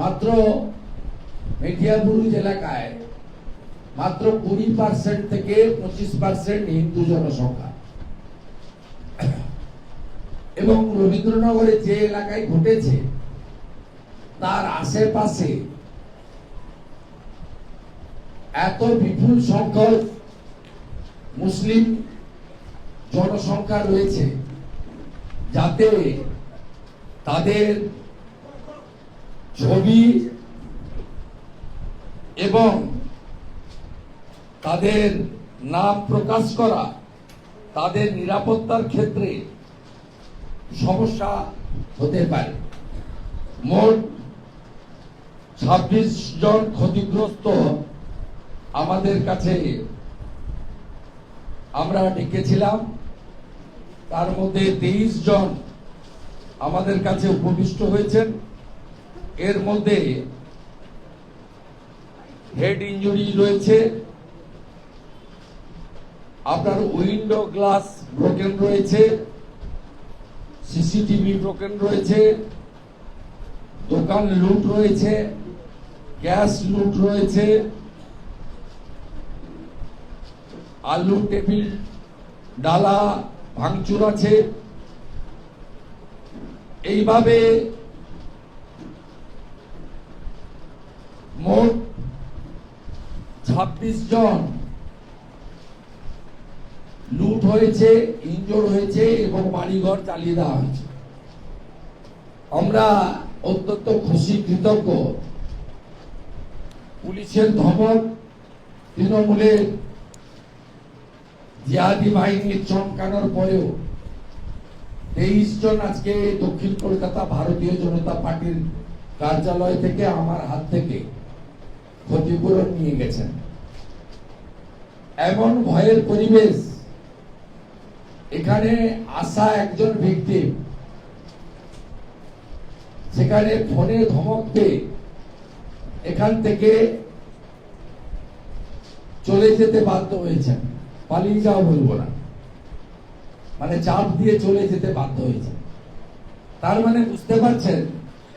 মাত্র মেটিয়াবুরুজ এলাকায় মাত্র কুড়ি পার্সেন্ট থেকে পঁচিশ পার্সেন্ট হিন্দু জনসংখ্যা। এবং রবীন্দ্রনগরে যে এলাকায় ঘটেছে, তার আশেপাশে এত বিপুল সংখ্যক মুসলিম জনসংখ্যা রয়েছে, যাতে তাদের ছবি এবং তাদের নাম প্রকাশ করা, তাদের নিরাপত্তার ক্ষেত্রে সমস্যা হতে পারে। মোট ছাব্বিশ জন ক্ষতিগ্রস্ত আমাদের কাছে আমরা ডেকেছিলাম। তার মধ্যে তেইশ জন আমাদের কাছে উপবিষ্ট হয়েছেন। এর মধ্যে হেড ইঞ্জুরি রয়েছে। আপনার উইন্ডো গ্লাস ব্রোকেন রয়েছে। সিসিটিভি ব্রোকেন রয়েছে। দোকান লুট রয়েছে। গ্যাস লুট রয়েছে। আলু টেবিল, ডালা, ভাঙচুর আছে। এইভাবে মোট ছাব্বিশ জন লুট হয়েছে, ইনজোর হয়েছে এবং বাড়িঘর চালিয়ে দেওয়া হয়েছে। আমরা অত্যন্ত খুশি, কৃতজ্ঞ। পুলিশের ধমক, তৃণমূলের জিহাদি বাহিনীর চমকানোর পরেও তেইশ জন আজকে দক্ষিণ কলকাতা ভারতীয় জনতা পার্টির কার্যালয় থেকে আমার হাত থেকে ক্ষতিপূরণ নিয়ে গেছেন। এমন ভয়ের পরিবেশ, এখানে আসা একজন ভিকটিম সেখানে ফোনে ধমক পেয়ে এখান থেকে চলে যেতে বাধ্য হয়েছেন। পালিয়ে যাওয়া বলব না। মানে চাপ দিয়ে চলে যেতে বাধ্য হয়েছে তার মানে বুঝতে পারছেন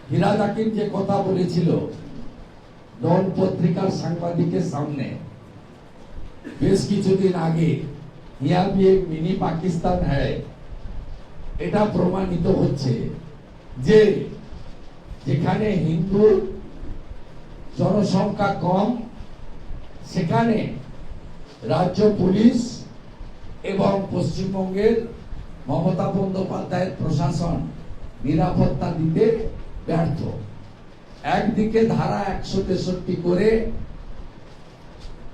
হীরা যে কথা বলেছিল ডন পত্রিকার সাংবাদিকের সামনে। বেশ কিছুদিন আগে হিয়া মিনি পাকিস্তান হ্যায়, এটা প্রমাণিত হচ্ছে যে যেখানে হিন্দু জনসংখ্যা কম, সেখানে রাজ্য পুলিশ এবং পশ্চিমবঙ্গের মমতা বন্দ্যোপাধ্যায়ের প্রশাসন নিরাপত্তা দিতে ব্যর্থ। একদিকে ধারা একশো তেষট্টি করে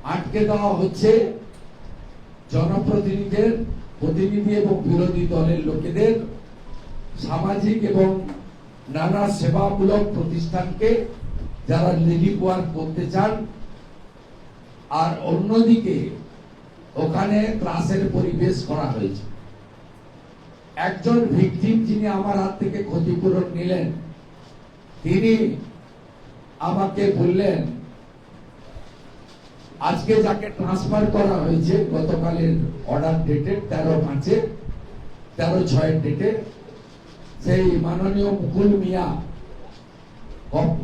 আটকে দেওয়া হচ্ছে জনপ্রতিনিধিদের, প্রতিনিধি এবং বিরোধী দলের লোকেদের সামাজিক এবং নানা সেবামূলক প্রতিষ্ঠানকে যারা ওয়ার্ক করতে চান আর অন্যদিকে ওখানে ক্লাসের পরিবেশ করা হয়েছে। একজন ভিকটিম যিনি আমার হাত থেকে ক্ষতিপূরণ নিলেন, তিনি আমাকে বললেন, আজকে যাকে ট্রান্সফার করা হয়েছে, গতকালের অর্ডার ডেটে তেরো পাঁচে, তেরো ছয়ের ডেটে সেই মাননীয় মুকুল মিয়া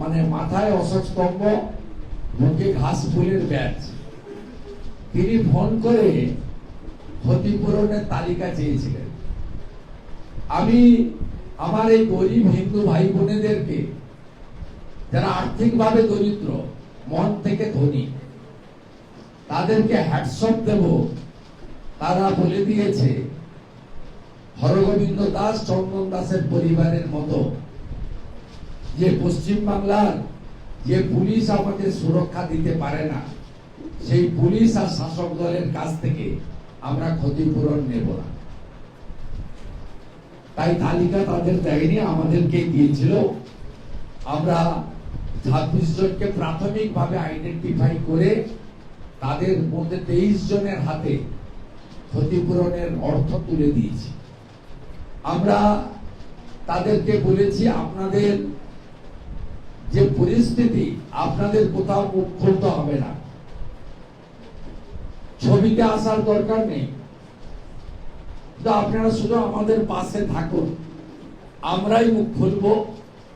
মানে মাথায় অশোক স্তম্ভ বুকে ঘাস ফুলের ব্যাচ তিনি ফোন করে ক্ষতিপূরণের তালিকা চেয়েছিলেন। আমি আমার এই গরিব হিন্দু ভাই বোনেদেরকে যারা আর্থিকভাবে দরিদ্র, মন থেকে ধনী, তাদেরকে হ্যাটসঅপ দেব। তারা বলে দিয়েছে, হরগোবিন্দ দাস, চন্দন দাসের পরিবারের মতো, যে পশ্চিম বাংলার যে পুলিশ আমাদের সুরক্ষা দিতে পারে না, সেই পুলিশ আর শাসক দলের কাছ থেকে আমরা ক্ষতিপূরণ নেব না। তাই তালিকা তাদের দেয়নি আমাদেরকে দিয়েছিল। আমরা ছাব্বিশ জনকে প্রাথমিকভাবে আইডেন্টিফাই করে তাদের মধ্যে তেইশ জনের হাতে ক্ষতিপূরণের অর্থ তুলে দিয়েছি। আমরা তাদেরকে বলেছি, আপনাদের যে পরিস্থিতি, আপনাদের কোথাও মুখ খুলতে হবে না। ছবিতে আসার দরকার নেই। আপনারা শুধু আমাদের পাশে থাকুন। আমরাই মুখ খুলবো,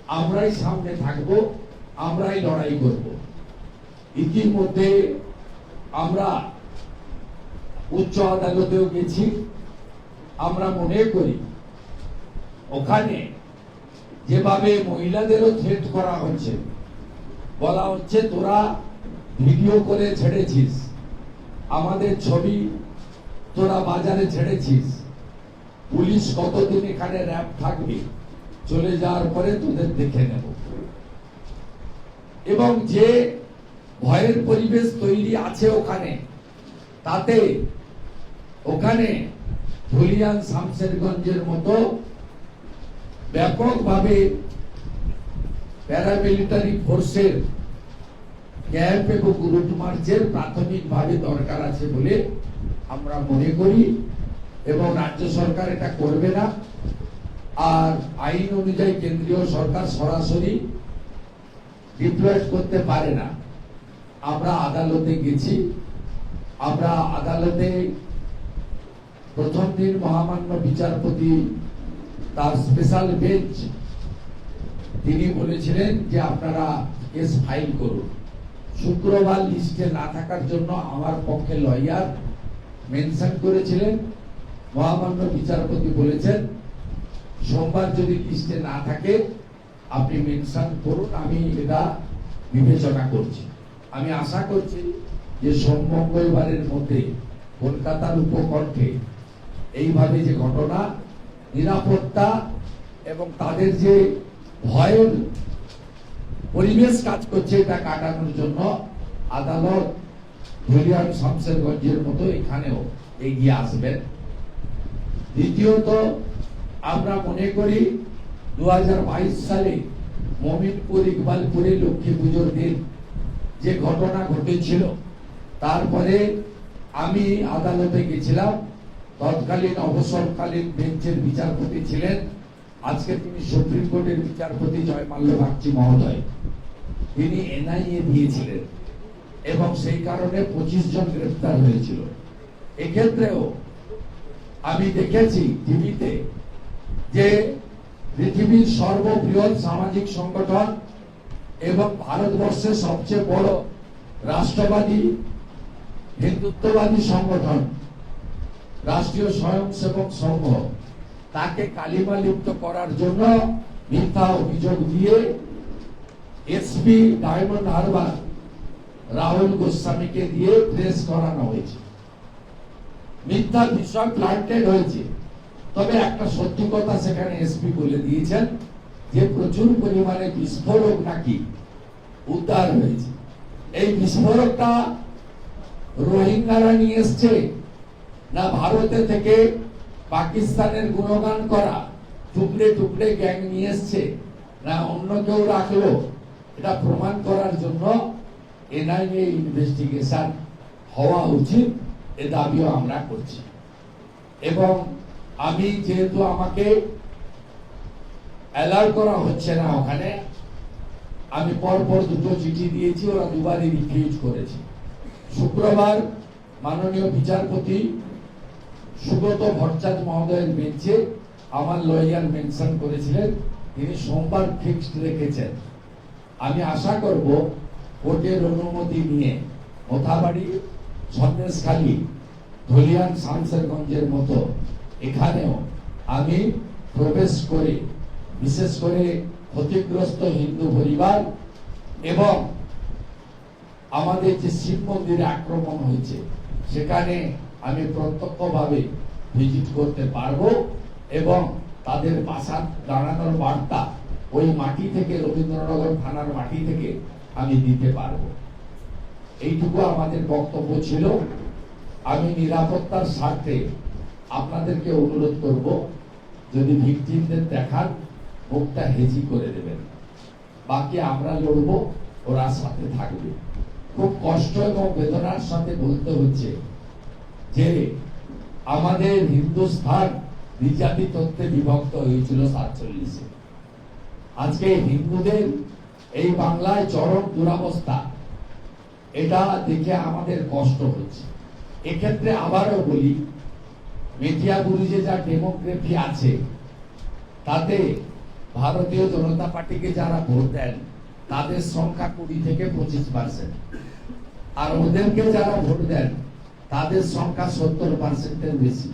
আমরাই সামনে থাকব। আমরাই লড়াই করব। ইতিমধ্যে আমরা উচ্চ আদালতেও গেছি। আমরা মনে করি, ওখানে যেভাবে মহিলাদেরও থ্রেট করা হচ্ছে, বলা হচ্ছে তোরা ভিডিও করে ছেড়েছিস, আমাদের ছবি তোরা বাজারে ছেড়েছিস, পুলিশ কতদিন এখানে র্যাব থাকবে, চলে যাওয়ার পরে তোদের দেখে নেব। এবং যে ভয়ের পরিবেশ তৈরি আছে ওখানে, তাতে ওখানে ধুলিয়ান শামশেরগঞ্জের মতো ব্যাপকভাবে প্যারামিলিটারি ফোর্সের ক্যাম্প এবং রুট মার্চের প্রাথমিকভাবে দরকার আছে বলে আমরা মনে করি এবং রাজ্য সরকার এটা করবে না। আর আইন অনুযায়ী কেন্দ্রীয় সরকার সরাসরি ডিপ্লয়েড করতে পারে না। আমরা আদালতে গেছি। আমরা আদালতে প্রথম দিন মহামান্য বিচারপতি তার স্পেশাল বেঞ্চ তিনি বলেছিলেন যে আপনারা কেস ফাইল করুন। শুক্রবার লিস্টে না থাকার জন্য আমার পক্ষে লয়ার মেনশন করেছিলেন। মহামান্য বিচারপতি বলেছেন, সোমবার যদি লিস্টে না থাকে আপনি মেনশন করুন, আমি এটা বিবেচনা করছি। আমি আশা করছি যে সোম মঙ্গলবারের মধ্যে কলকাতার উপকণ্ঠে এইভাবে যে ঘটনা, নিরাপত্তা এবং তাদের যে ভয়ের পরিবেশ কাজ করছে, এটা কাটানোর জন্য আদালত ধুলিয়ান শামসেরগঞ্জের মতো এখানেও এগিয়ে আসবেন। দ্বিতীয়ত, আমরা মনে করি দু সালে মমিনপুর ইকবালপুরে লক্ষ্মী পুজোর দিন যে ঘটনা ঘটেছিল, তারপরে আমি আদালতে গেছিলাম। তৎকালীন অবসরকালীন বেঞ্চের বিচারপতি ছিলেন। আজকে তিনি সুপ্রিম কোর্টের বিচারপতি জয়মাল্য বাগচি মহোদয়। তিনি এনআইএ দিয়েছিলেন এবং সেই কারণে পঁচিশ জন গ্রেপ্তার হয়েছিল। এক্ষেত্রেও আমি দেখেছি টিভিতে যে পৃথিবীর সর্ববৃহৎ সামাজিক সংগঠন এবং ভারতবর্ষের সবচেয়ে বড় রাষ্ট্রবাদী হিন্দুত্ববাদী সংগঠন, রাষ্ট্রীয় স্বয়ংসেবক সংঘ। তাকে কালিমা লিপ্ত করার জন্য মিথ্যা অভিযোগ দিয়ে এসপি ডায়মন্ড হারবার রাহুল গোস্বামীকে দিয়ে প্রেস করানো হয়েছে। মিথ্যা বিষয় প্লান্টেড হয়েছে। তবে একটা সত্যি কথা সেখানে এসপি বলে দিয়েছেন যে প্রচুর পরিমাণে বিস্ফোরক নাকি উদ্ধার হয়েছে। এই বিস্ফোরকটা রোহিঙ্গারা নিয়ে এসছে না ভারতে থেকে পাকিস্তানের গুণগান করা টুকরে টুকরে গ্যাং নিয়ে এসছে না অন্য কেউ রাখল? এটা প্রমাণ করার জন্য এনআইএ ইনভেস্টিগেশন হওয়া উচিত, এ দাবিও আমরা করছি। এবং আমি যেহেতু আমাকে অ্যালাউ করা হচ্ছে না ওখানে, আমি পরপর দুটো চিঠি দিয়েছি, ওরা দুবারই রিফিউজ করেছে। শুক্রবার মাননীয় বিচারপতি সুব্রত ভট্টাচার্য মহোদয়ের বেঞ্চে আমার লয়ার মেনশন করেছিলেন, তিনি সোমবার ফিক্সড রেখেছেন। আমি আশা করব কোর্টের অনুমতি নিয়ে মোথাবাড়ি, সন্দেশখালী, ধলিয়ান শামসেরগঞ্জের মতো এখানেও আমি প্রবেশ করে, বিশেষ করে ক্ষতিগ্রস্ত হিন্দু পরিবার এবং আমাদের যে শিব মন্দিরে আক্রমণ হয়েছে, সেখানে আমি প্রত্যক্ষভাবে ভিজিট করতে পারব এবং তাদের বাসা দাঁড়ানোর বার্তা ওই মাটি থেকে, রবীন্দ্রনগর থানার মাটি থেকে আমি দিতে পারব। এইটুকু আমাদের বক্তব্য ছিল। আমি নিরাপত্তার স্বার্থে আপনাদেরকে অনুরোধ করব, যদি ভিকটিমদের দেখান, মুখটা হেজি করে দেবেন। বাকি আমরা লড়বো, ওরা সাথে থাকবে। খুব কষ্ট এবং বেদনার সাথে বলতে হচ্ছে যে, আমাদের হিন্দুস্থান বিজাতি তত্ত্বে বিভক্ত হয়েছিল সাতচল্লিশে। আজকে হিন্দুদের এই বাংলায় চরম দুরাবস্থা, এটা দেখে আমাদের কষ্ট হচ্ছে। এক্ষেত্রে আবারও বলি মেটিয়াবুরুজে যা ডেমোগ্রাফি আছে, তাতে ভারতীয় জনতা পার্টিকে যারা ভোট দেন, তাদের সংখ্যা কুড়ি থেকে পঁচিশ পার্সেন্ট আর ওদেরকে যারা ভোট দেন, তাদের সংখ্যা সত্তর পার্সেন্টের বেশি।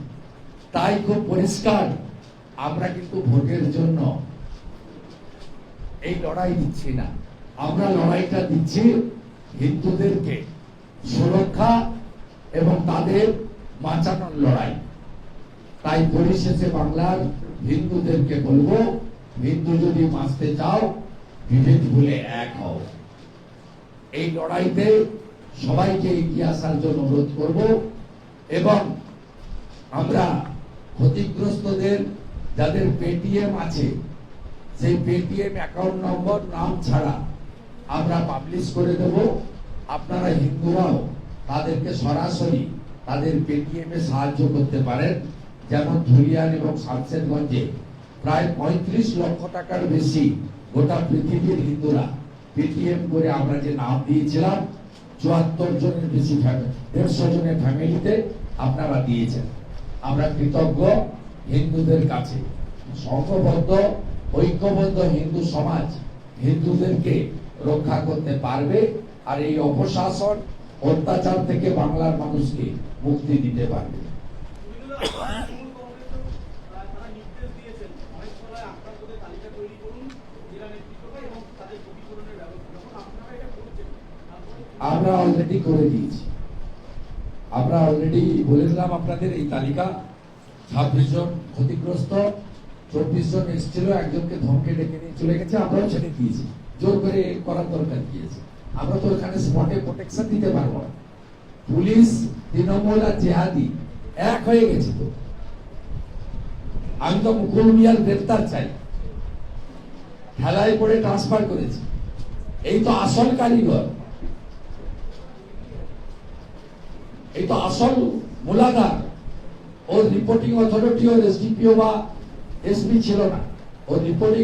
তাই খুব পরিষ্কার, আমরা কিন্তু ভোটের জন্য এই লড়াই দিচ্ছি না। আমরা লড়াইটা দিচ্ছি হিন্দুদেরকে সুরক্ষা এবং তাদের বাঁচানোর লড়াই। তাই পরিশেষে বাংলার হিন্দুদেরকে বলব, হিন্দু যদি বাঁচতে চাও, বিভেদ ভুলে এক হও। এই লড়াইতে সবাইকে এগিয়ে আসার জন্য অনুরোধ করব এবং আমরা ক্ষতিগ্রস্তদের, যাদের পেটিএম আছে সেই পেটিএম অ্যাকাউন্ট নম্বর, নাম ছাড়া আমরা পাবলিশ করে দেব। আপনারা হিন্দুরাও তাদেরকে সরাসরি তাদের পেটিএম এ সাহায্য করতে পারেন। যেমন ধুলিয়ান এবং শামসেরগঞ্জে প্রায় পঁয়ত্রিশ লক্ষ টাকার বেশি গোটা পৃথিবীর হিন্দুরা পেটিএম করে আমরা যে নাম দিয়েছিলাম, চুয়াত্তর জনের বেশি দেড়শো জনের ফ্যামিলিতে আপনারা দিয়েছেন। আমরা কৃতজ্ঞ হিন্দুদের কাছে। সংঘবদ্ধ ঐক্যবদ্ধ হিন্দু সমাজ হিন্দুদেরকে রক্ষা করতে পারবে আর এই অপশাসন অত্যাচার থেকে বাংলার মানুষকে মুক্তি দিতে পারবে তারা নির্দেশ দিয়েছেন মহেশতলায় আক্রান্তদের তালিকা তৈরি করুন জেলা নেতৃত্বকে এবং তাদের ক্ষতিপূরণের ব্যবস্থা যখন আপনারা এটা করছেন তারপরে আমরা অলরেডি করে দিয়েছি। আমরা অলরেডি বলে দিলাম আপনাদের, এই তালিকা ছাব্বিশ জন ক্ষতিগ্রস্ত, চব্বিশ জন এসেছিল, একজনকে ধমকে ডেকে নিয়ে চলে গেছে, আমরাও ছেড়ে দিয়েছি। জোর করে করার দরকার দিয়েছে আমরা তো এখানে স্পটে প্রোটেকশন দিতে পারব না। পুলিশ, তৃণমূল আর জেহাদি এক হয়ে গেছে তো। আমি তো মুকুল মিয়ার গ্রেফতার চাই। খেলায় পড়ে ট্রান্সফার করেছি। এই তো আসল কারিগর। এই তো আসল মূলাধার। ওর রিপোর্টিং অথরিটি ওর এসডিপিও বা এসপি ছিল না। ওর রিপোর্টিং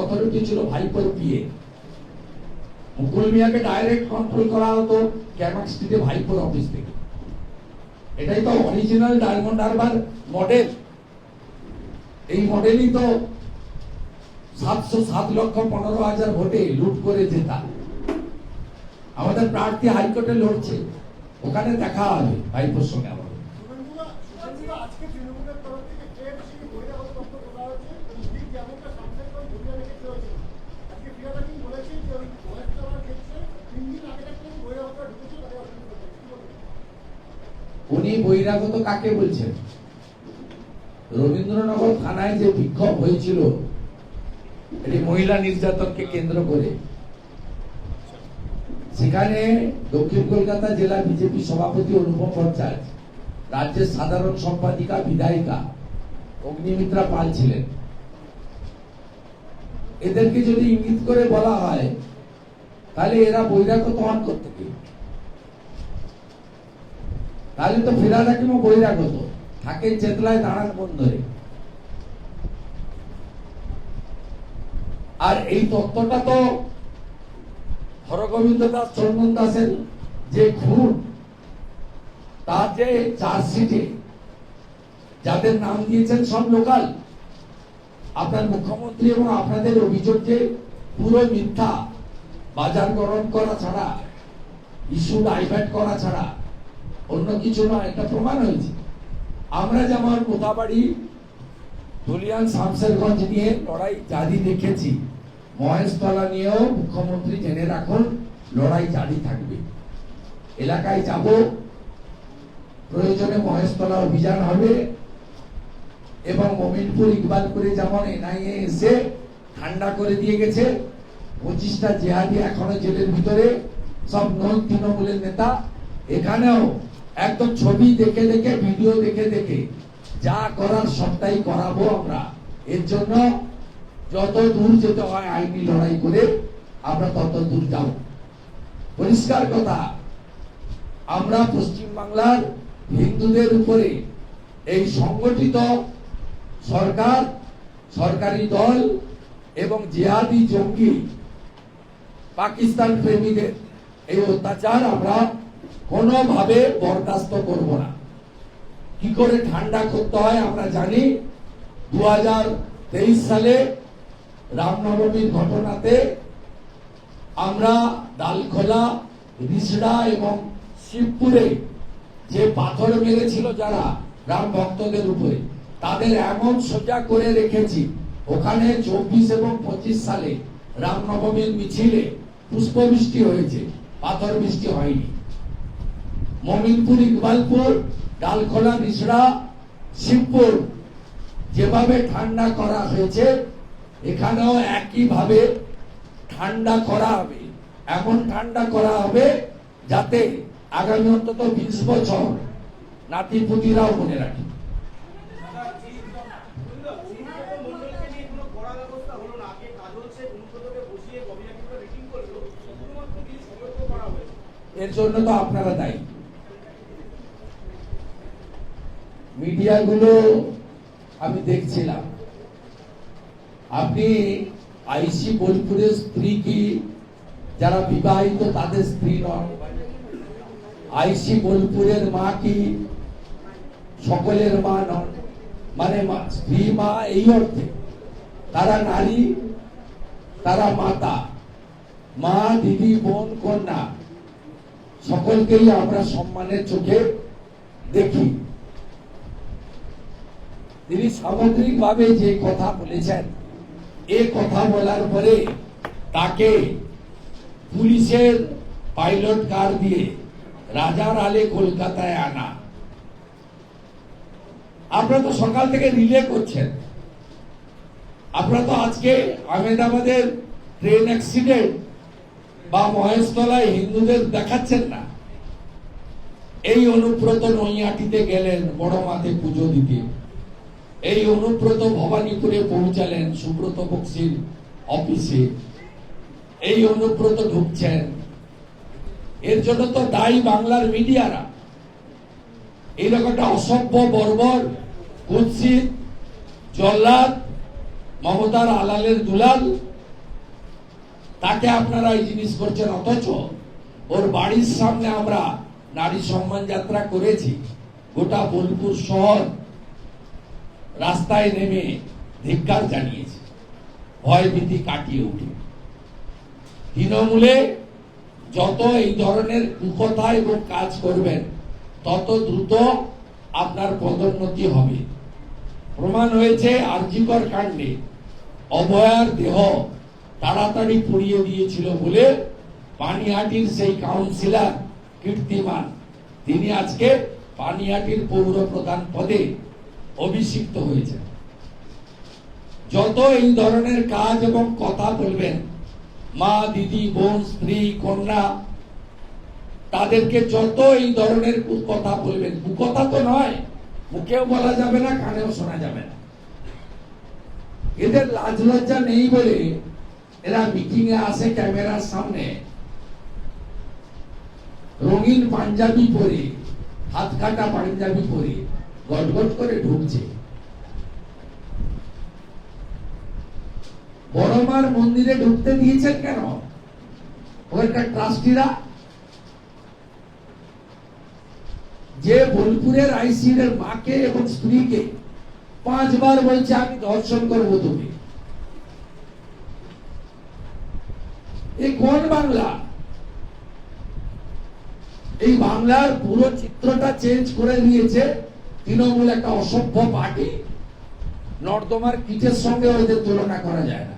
অথরিটি ছিল ভাইপোর পিএ মুকুল মিয়াকে ডাইরেক্ট কন্ট্রোল করা হতো ক্যামাক স্ট্রিটে ভাইপোর অফিস থেকে। এটাই তো অরিজিনাল ডায়মন্ড হারবার মডেল এই মডেলই তো সাতশো সাত লক্ষ পনেরো হাজার ভোটে লুট করে জেতা। আমাদের প্রার্থী হাইকোর্টে লড়ছে। ওখানে দেখা হবে ভাইপোর সঙ্গে আমার উনি বহিরাগত কাকে বলছেন? রবীন্দ্রনগর থানায় যে বিক্ষোভ হয়েছিল, এটি মহিলা নির্যাতনকে কেন্দ্র করে সেখানে দক্ষিণ কলকাতা জেলা বিজেপি সভাপতি অনুপম ভট্টাচার্য, রাজ্যের সাধারণ সম্পাদিকা, বিধায়িকা অগ্নিমিত্রা পাল ছিলেন। এদেরকে যদি ইঙ্গিত করে বলা হয়, তাহলে এরা বহিরাগত হন করতে তাহলে তো ফেরা থাকিমও বহিরাগত। থাকে চেতলায়, দাঁড়ান বন্ধরে আর এই তত্ত্বটা তো হরগোবিন্দ দাস চন্দন দাসের যে খুন, তার যে চার্জশিটে যাদের নাম দিয়েছেন সব লোকাল আপনার মুখ্যমন্ত্রী এবং আপনাদের অভিযোগ যে পুরো মিথ্যা বাজার গরম করা ছাড়া ইস্যু ডাইভার্ট করা ছাড়া অন্য কিছু নয় এটা প্রমাণ হয়েছে। আমরা যেমন কোথাবাড়ি ধুলিয়ান শামসেরগঞ্জ নিয়ে লড়াই জারি রেখেছি মহেশতলা নিয়েও মুখ্যমন্ত্রী জেনে রাখুন, লড়াই জারি থাকবে। এলাকায় যাব, প্রয়োজনে মহেশতলা অভিযান হবে এবং মমিনপুর ইকবাল করে যেমন এনআইএ এসে ঠান্ডা করে দিয়ে গেছে, পঁচিশটা জেহাদি এখনও জেলের ভিতরে, সব নন তৃণমূলের নেতা। এখানেও একদম ছবি দেখে দেখে, ভিডিও দেখে দেখে যা করার সবটাই করাবো আমরা। এর জন্য যত দূর যেতে হয় আইনি লড়াই করে, আমরা তত দূর যাব। পরিষ্কার কথা, আমরা পশ্চিম বাংলার হিন্দুদের উপরে এই সংগঠিত সরকার, সরকারি দল এবং জিহাদি জঙ্গি, পাকিস্তান প্রেমীদের এই অত্যাচার আমরা কোনোভাবে বরদাস্ত করব না। কি করে ঠান্ডা করতে হয় আমরা জানি দু হাজার তেইশ সালে রামনবমীর ঘটনাতে আমরা ডালখোলা, রিসড়া এবং শিবপুরে যে পাথর মেরেছিল যারা রাম ভক্তদের উপরে, তাদের এমন সোজা করে রেখেছি। ওখানে চব্বিশ এবং পঁচিশ সালে রামনবমীর মিছিলে পুষ্পবৃষ্টি হয়েছে। পাথর বৃষ্টি হয়নি। মমিনপুর, ইকবালপুর, ডালখোলা নিসড়া শিবপুর যেভাবে ঠান্ডা করা হয়েছে এখানেও একইভাবে ঠান্ডা করা হবে, এমন ঠান্ডা করা হবে যাতে আগামী অন্তত বিশ বছর নাতি পুতিরাও মনে রাখে। এর জন্য তো আপনারা দায়ী। মিডিয়াগুলো আমি দেখছিলাম। আপনি আইসি বোলপুরের স্ত্রী কি যারা বিবাহিত, তাদের স্ত্রী নন। আইসি বোলপুরের মা কি সকলের মা নন? মানে স্ত্রী মা এই অর্থে, তারা নারী, তারা মাতা। মা, দিদি, বোন, কন্যা, সকলকেই আমরা সম্মানের চোখে দেখি। তিনি সামগ্রিকভাবে যে কথা বলেছেন এ কথা বলার পরে তাকে পুলিশের পাইলট কার দিয়ে রাজার আলে কলকাতায় আনা। আপনারা তো সকাল থেকে রিলে করছেন। আপনারা তো আজকে আহমেদাবাদের ট্রেন অ্যাক্সিডেন্ট বা মহেশতলায় হিন্দুদের দেখাচ্ছেন না। এই অনুব্রত নৈয়াটিতে গেলেন বড় মাঠে পুজো দিতে। এই অনুব্রত ভবানীপুরে পৌঁছালেন সুব্রত বক্সির অফিসে। এই অনুব্রত ঢুকছেন। এর জন্য তো দায়ী বাংলার মিডিয়ারা। এইরকম একটা অসভ্য, বর্বর, কুৎসিত, জল্লাদ, মমতার আলালের দুলাল। তাকে আপনারা এই জিনিস করছেন, অথচ ওর বাড়ির সামনে আমরা নারী সম্মান যাত্রা করেছি। গোটা বোলপুর শহর রাস্তায় নেমে ধিক্কার জানিয়েছে। ভয় ভীতি কাটিয়ে উঠে। তৃণমূলে যত এই ধরনের কুকথা এবং কাজ করবেন, তত দ্রুত আপনার পদোন্নতি হবে। প্রমাণ হয়েছে আরজিকর কাণ্ডে। অভয়ার দেহ তাড়াতাড়ি পুড়িয়ে দিয়েছিল বলে পানিহাটির সেই কাউন্সিলর কীর্তিমান, তিনি আজকে পানিহাটির পৌর প্রধান পদে অভিষিক্ত হয়েছেন যত এই ধরনের কাজ এবং কথা বলবেন, মা, দিদি, বোন, স্ত্রী, কন্যা, তাদেরকে যত এই ধরনের কথা বলবেন কথা তো নয়, মুখেও বলা যাবে না, কানেও শোনা যাবে না। এদের লাজ লজ্জা নেই বলে এরা মিটিং এ আসে ক্যামেরার সামনে। রঙিন পাঞ্জাবি পরে, হাত কাটা পাঞ্জাবি পরে গটগট করে ঢুকছে। বড়মার মন্দিরে ঢুকতে দিয়েছেন কেন? ওখানকার ট্রাস্টিরা? যে বোলপুরের আইসির মাকে এবং স্ত্রীকে পাঁচবার বলছে, আমি দর্শন করব তুমি এ কোন বাংলা? এই বাংলার পুরো চিত্রটা চেঞ্জ করে দিয়েছে তৃণমূল একটা অসভ্য পার্টি, নর্দমার কিটের সঙ্গে ওদের তুলনা করা যায় না।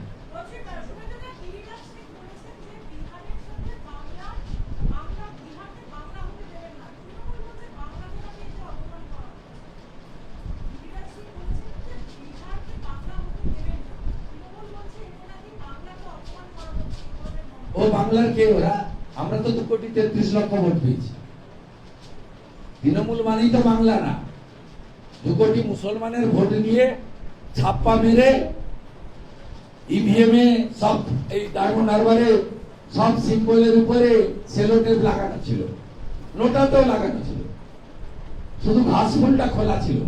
ও বাংলার কে ওরা? আমরা তো দু কোটি তেত্রিশ লক্ষ ভোট পেয়েছি। তৃণমূল মানেই তো বাংলা না। দু কোটি মুসলমানের ভোট নিয়ে ছাপ্পা মেরে ইভিএম এ সব এই ডায়মন্ড হারবারে সব সিম্বলের উপরে সেলোটেপ লাগানো ছিল। নোটাতেও লাগানো ছিল। শুধু ঘাস ফুলটা খোলা ছিল।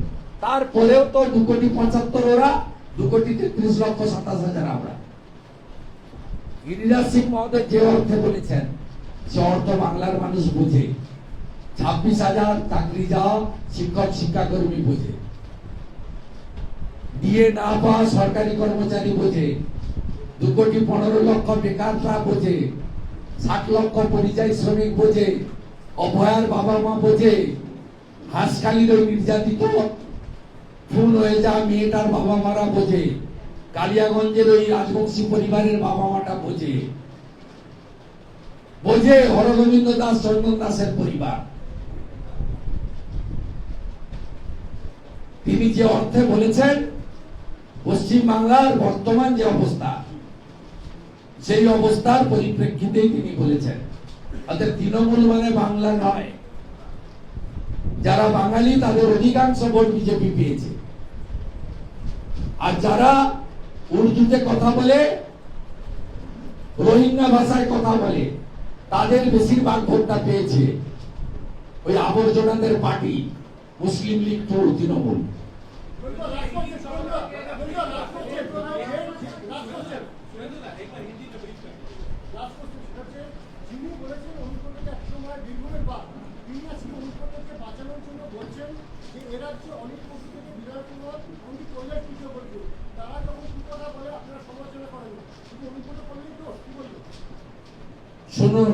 তারপরেও তো দু কোটি পঁচাত্তর ওরা দু কোটি তেত্রিশ লক্ষ সাতাশ হাজার আমরা। গিরিরাজ সিং মহোদয় যে অর্থে বলেছেন, সে অর্থ বাংলার মানুষ বোঝে। ছাব্বিশ হাজার চাকরি যাওয়া শিক্ষক, শিক্ষাকর্মী বোঝে। দিয়ে না পাওয়া সরকারি কর্মচারী বোঝে। দু কোটি পনেরো লক্ষ বেকাররা বোঝে। ষাট লক্ষ পরিযায়ী শ্রমিক বোঝে। অভয়ার বাবা মা বোঝে। হাঁসখালির ওই নির্যাতিত খুন হয়ে যা মেয়েটার বাবা মারা বোঝে। কালিয়াগঞ্জের ওই রাজবংশী পরিবারের বাবা মাটা বোঝে। বোঝে হরগোবিন্দ দাস, চন্দন দাসের পরিবার। তিনি যে অর্থে বলেছেন পশ্চিম বাংলার বর্তমান যে অবস্থা, সেই অবস্থার পরিপ্রেক্ষিতেই তিনি বলেছেন। অর্থাৎ তৃণমূল মানে বাংলা নয়। যারা বাঙালি, তাদের অধিকাংশ ভোট বিজেপি পেয়েছে। আর যারা উর্দুতে কথা বলে, রোহিঙ্গা ভাষায় কথা বলে, তাদের বেশিরভাগ ভোটটা পেয়েছে ওই আবর্জনাদের পার্টি, মুসলিম লীগ তো তৃণমূল। যিনি বলেছেন অনুপ্রবেশে একসময় বীরভূমের বাদ বাঁচানোর জন্য বলছেন যে এ রাজ্যে অনেক পশু থেকে বিদায় কুমার এমনকি কৈলাস পিছিয়ে তারা যখন কথা বলে আপনারা সমালোচনা করেন শুধু অনুপ্রবেশ করলেই তো কি শুনুন,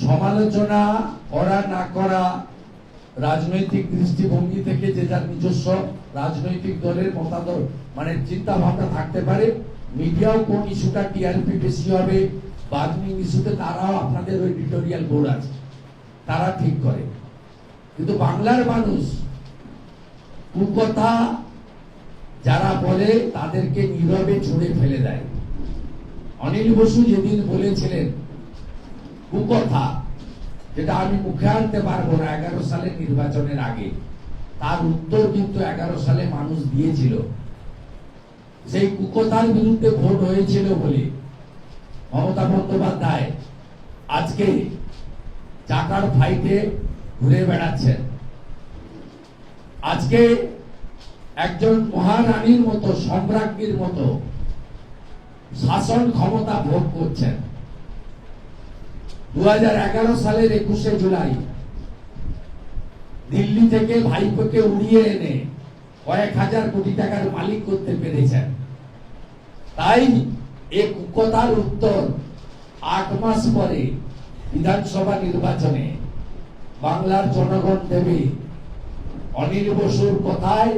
সমালোচনা করা না করা রাজনৈতিক দৃষ্টিভঙ্গি থেকে যে যার নিজস্ব রাজনৈতিক দলের মতাদর মানে চিন্তা ভাবনা থাকতে পারে, মিডিয়াও কোন ইস্যুটা টিআরপি বেশি হবে বার্নিং ইস্যুতে তারাও আপনাদের ওই এডিটোরিয়াল বোর্ড আছে, তারা ঠিক করে। কিন্তু বাংলার মানুষ কুকথা যারা বলে, তাদেরকে নীরবে ছুঁড়ে ফেলে দেয়। অনিল বসু যেদিন বলেছিলেন, কুকথা যেটা আমি মুখে আনতে পারব না এগারো সালের নির্বাচনের আগে। তার উত্তর কিন্তু এগারো সালে মানুষ দিয়েছিল। সেই কুকথার বিরুদ্ধে ভোট হয়েছিল বলে মমতা বন্দ্যোপাধ্যায় আজকে চাকার ফাইটে ঘুরে বেড়াচ্ছেন। আজকে একজন মহারানীর মতো, সম্রাজ্ঞীর মতো শাসন ক্ষমতা ভোগ করছেন। দু হাজার এগারো সালের একুশে জুলাই। দিল্লি থেকে ভাইপোকে উড়িয়ে এনে কয়েক হাজার কোটি টাকার মালিক করতে পেরেছেন। তাই এ কুকতার উত্তর আট মাস পরে বিধানসভা নির্বাচনে বাংলার জনগণ দেবে। অনিল বসুর কথায়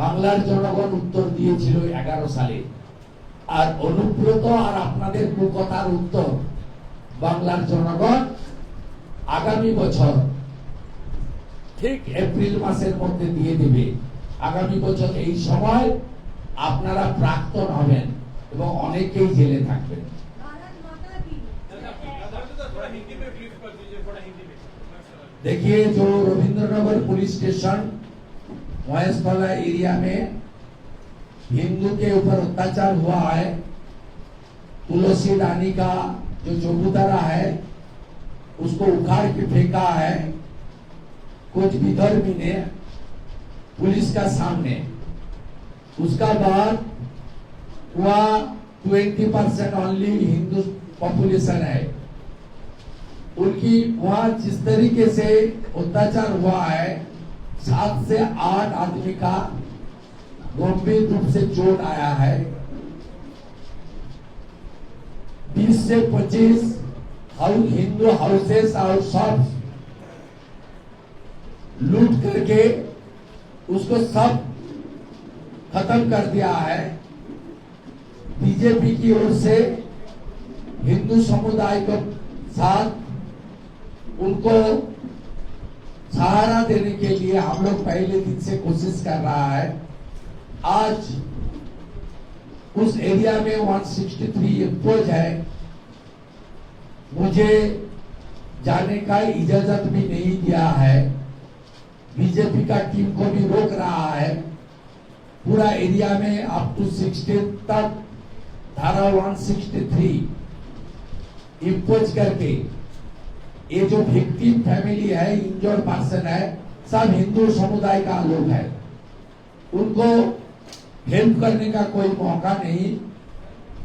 বাংলার জনগণ উত্তর দিয়েছিল এগারো সালে। আর অনুব্রত আর আপনাদের কুকথার উত্তর বাংলার জনগণ আগামী বছর ঠিক এপ্রিল মাসের মধ্যে দিয়ে দেবে আগামী বছর এই সময় আপনারা প্রাক্তন হবেন এবং অনেকেই জেলে থাকবেন भारत माता की सुरेंद्रदा थोड़ा हिंदी में ब्रीफ कर दीजिए थोड़ा हिंदी में देखिए जो Rabindranagar police station Maheshtala area में हिंदू के ऊपर अत्याचार हुआ है तुलसी रानी का जो चौबूतरा है, उसको उखाड़ के फेंका है। कुछ विधर्मी ने पुलिस का सामने। उसका बाद हुआ twenty percent only Hindu population है। उनकी वहाँ जिस तरीके से अत्याचार हुआ है, सात से आठ आदमी का गंभीर रूप से चोट आया है। बीस से पच्चीस हाउस हिंदू हाउसेस और शॉप लूट करके उसको सब खत्म कर दिया है। बीजेपी की ओर से हिंदू समुदाय को साथ उनको सहारा देने के लिए हम लोग पहले दिन से कोशिश कर रहा है। आज उस एरिया में 163 एम्पोज है। मुझे जाने का इजाज़त भी नहीं दिया है। बीजेपी का टीम को भी रोक रहा है। पूरा एरिया में अप टू 16 तक धारा 163 इम्पोज करके ये जो विक्टिम फैमिली है इंजोर्ड पर्सन है, सब हिंदू समुदाय का लोग है। उनको हेल्प करने का कोई मौका नहीं।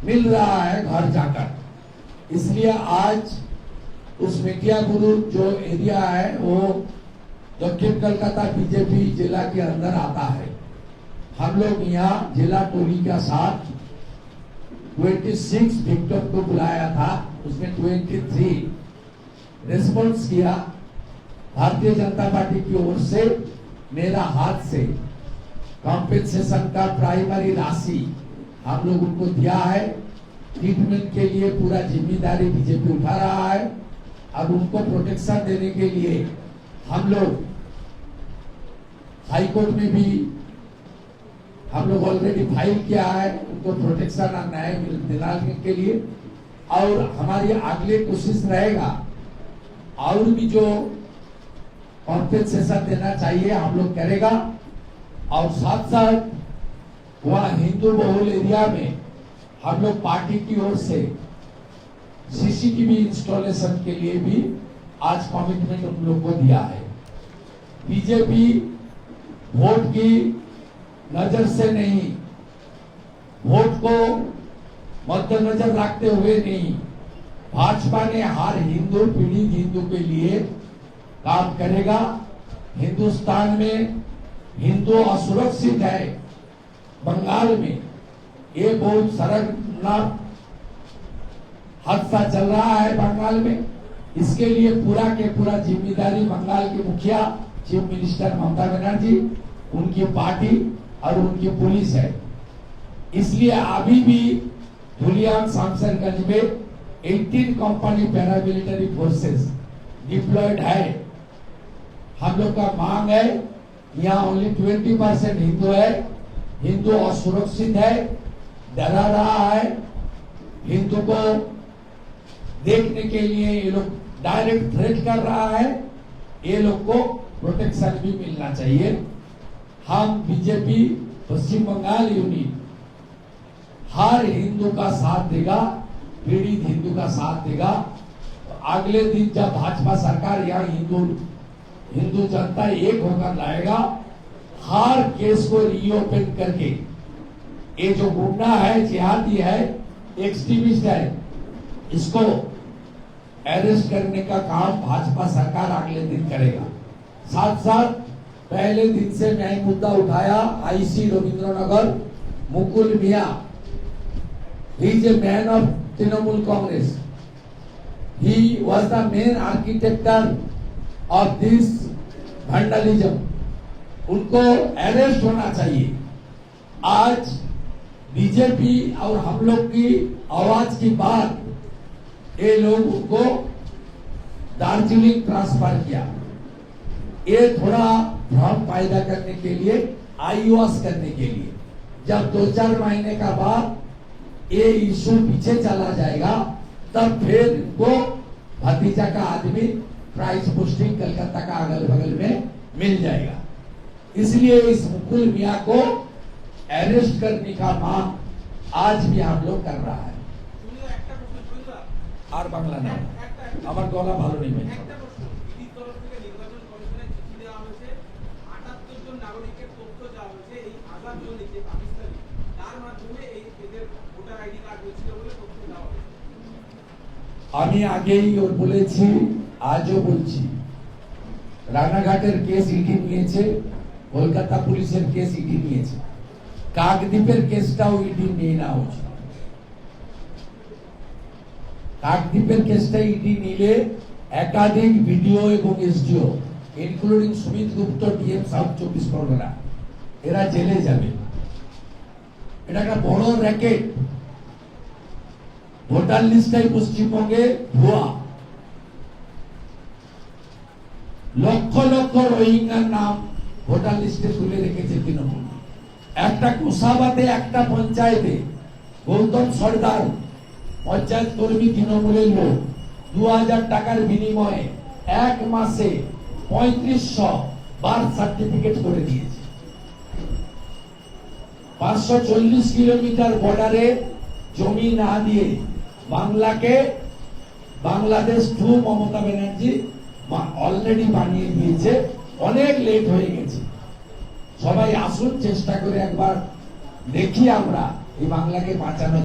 मिल रहा है घर जाकर। इसलिए आज उस मीडिया गुरु जो एरिया है, वो दक्षिण कलकत्ता बीजेपी जिला के अंदर आता है। हम लोग यहाँ जिला टोली का साथ 26 विक्टिम को बुलाया था। उसमें 23 रिस्पॉन्स किया। भारतीय जनता पार्टी की ओर से, मेरा हाथ से। कॉम्पेंसेशन का प्राइमरी राशि हम लोग उनको दिया है। ट्रीटमेंट के लिए पूरा ज़िम्मेदारी बीजेपी उठा रहा है। अब उनको प्रोटेक्शन देने के लिए हम लोग हाई कोर्ट में भी हम लोग ऑलरेडी फ़ाइल किया है। उनको प्रोटेक्शन और न्याय दिलाने के लिए। और हमारी अगले कोशिश रहेगा और भी जो कॉम्पेंसेशन देना चाहिए, हम लोग करेगा। और साथ साथ वहाँ हिंदू बहुल एरिया में हम लोग पार्टी की ओर से सीसीटीवी इंस्टॉलेशन के लिए भी आज कमिटमेंट उन लोग को दिया है। बीजेपी वोट की नज़र से नहीं, वोट को मद्देनजर रखते हुए नहीं, भाजपा ने हर हिंदू पीड़ित हिंदू के लिए काम करेगा। हिंदुस्तान में हिंदू असुरक्षित है। बंगाल में ये बहुत शर्मनाक हादसा चल रहा है बंगाल में। इसके लिए पूरा के पूरा ज़िम्मेदारी बंगाल के मुखिया चीफ मिनिस्टर ममता बनर्जी, उनकी पार्टी और उनकी पुलिस है। इसलिए अभी भी धुलियान शामसरगंज में 18 कंपनी पैरामिलिटरी फोर्सेस डिप्लॉयड है। हम लोग का मांग है यहाँ ओनली 20 परसेंट हिंदू है। हिंदू असुरक्षित है, डरा रहा है। हिंदू को देखने के लिए ये लोग डायरेक्ट थ्रेट कर रहा है। ये लोग को प्रोटेक्शन भी मिलना चाहिए। हम बीजेपी पश्चिम बंगाल यूनिट हर हिंदू का साथ देगा, पीड़ित हिंदू का साथ देगा। अगले दिन जब भाजपा सरकार यहाँ हिंदू हिंदू जनता एक होकर लाएगा। हर केस को रीओपन करके। ये जो गुंडा है, जिहादी है एक्सट्रीमिस्ट है, इसको अरेस्ट करने का काम भाजपा सरकार अगले दिन करेगा। साथ साथ पहले दिन से मैं मुद्दा उठाया IC Rabindranagar, Mukul Mia is a man of Trinamool Congress. He was the main architect of this उनको अरेस्ट होना चाहिए। आज बीजेपी और हम लोग की आवाज़ की बात, ये लोग उनको दार्जिलिंग ट्रांसफ़र किया। ये थोड़ा भ्रम पैदा करने के लिए आईवास करने के लिए। जब दो चार महीने का बाद ये इशू पीछे चला जाएगा, तब फिर इनको भतीजा का आदमी प्राइस पोस्टिंग कलकत्ता का अगल बगल में मिल जाएगा इसलिए इस मुकुल मिया को अरेस्ट करने का मांग आज भी हम लोग कर रहा है শুধু একটা প্রশ্ন শুভেন্দু আর বাংলা না একটা একটা আমার গলা ভালো নেই ভাই। একটা প্রশ্ন ইডির তরফ থেকে নির্বাচন কমিশনে চিঠি দেওয়া হয়েছে আটাত্তর জন নাগরিকের তথ্য দেওয়া হয়েছে এই আজাদ জঙ্গি যে পাকিস্তানি তার মাধ্যমে এই এদের ভোটার আইডি কার্ড হয়েছিল বলে তথ্য দেওয়া হয়েছে আমি আগেই ওর বলেছি আজও বলছি রানাঘাটের কেস ইডি নিয়েছে, কলকাতা পুলিশের কেস ইডি নিয়েছে। কাকদ্বীপের কেসটাও ইডি নিয়ে নেওয়া উচিত কাকদ্বীপের কেসটা ইডি নিলে একাধিক ভিডিও এবং SDO including Sumit Gupta, DM south চব্বিশ পরগনা, এরা জেলে যাবে। এটা একটা বড় র্যাকেট। ভোটার লিস্টটাই পশ্চিমবঙ্গে ভুয়া। লক্ষ লক্ষ রোহিঙ্গার নাম ভোটার লিস্টে তুলে রেখেছে তৃণমূল। একটা কুসাবাতে, একটা পঞ্চায়েতে। গৌতম সর্দার, পঞ্চায়েত কর্মী তৃণমূলের লোক, দু হাজার টাকার বিনিময়ে এক মাসে পঁয়ত্রিশশো বার্থ সার্টিফিকেট করে দিয়েছে। পাঁচশো চল্লিশ কিলোমিটার বর্ডারে জমি না দিয়ে বাংলাকে বাংলাদেশ টু মমতা ব্যানার্জি অলরেডি বানিয়ে দিয়েছে, অনেক লেট হয়ে গেছে। সবাই আসুন, চেষ্টা করে একবার দেখি আমরা এই বাংলাকে বাঁচানো